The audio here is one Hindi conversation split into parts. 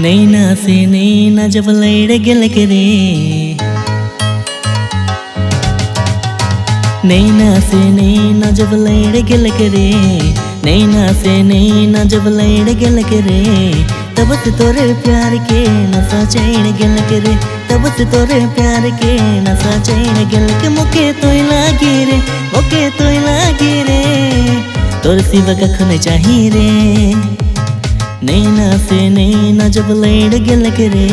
नैना से नैना जब लड़ गल करे। नैना से नैना जब लड़ गल करे। नैना से नैना जब लड़ गल करे। तब से तोरे प्यार के नशा चैन गल करे। तब से तोरे प्यार के नशा चैन गल के मुके तो लागे रे, मुके तो लागे रे। तोर सिवा कखन चाहिए रे। नैना से नैना जब लड़ गल करे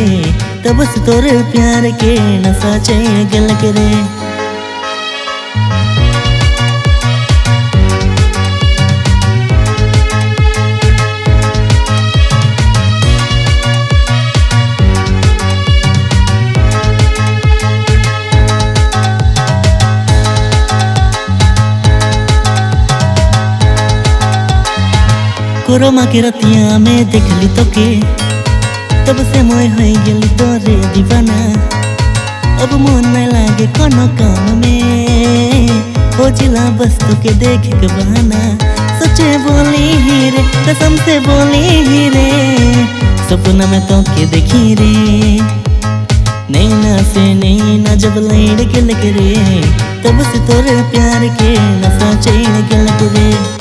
से तोरे प्यार के नशा चैन गल करे कोरमा के रतिया में देखली तो के। तब से मोय हो गेली तोरे दीवाना। अब मन नहीं लागे कोनो काम में। खोजिला बस तो के देख के बहाना। सचे बोली ही रे, कसम से बोली ही रे। सपना में तो के देखी रे। नैना से नैना जब लड़ के लग रे। तब से तोरे प्यार के नशा चैन के लग रे।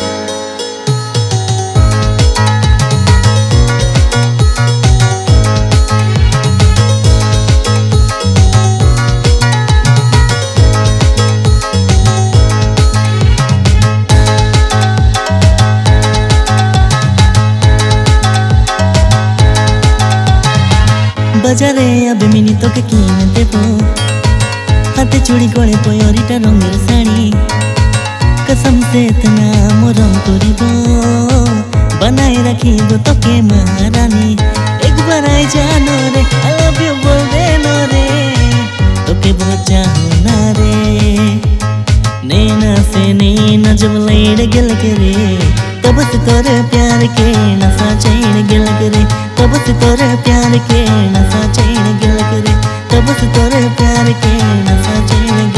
বাজারে আবে মিনি তোকে কিনে দেব হাতে চুড়ি করে পয়রিটা রঙের শাড়ি कसम से इतना মরম করিব বানাই রাখিব তোকে মহারানী একবার আই জানো রে আই লাভ ইউ বলবে রে তোকে বোঝাও না রে नैना से नैना जब लड़ गल करे तब से तोरे प्यार के नशा चैन गल करे तब से तोरे प्यार के नशा चैन गिल करे, तब से तोरे प्यार के नशा चैन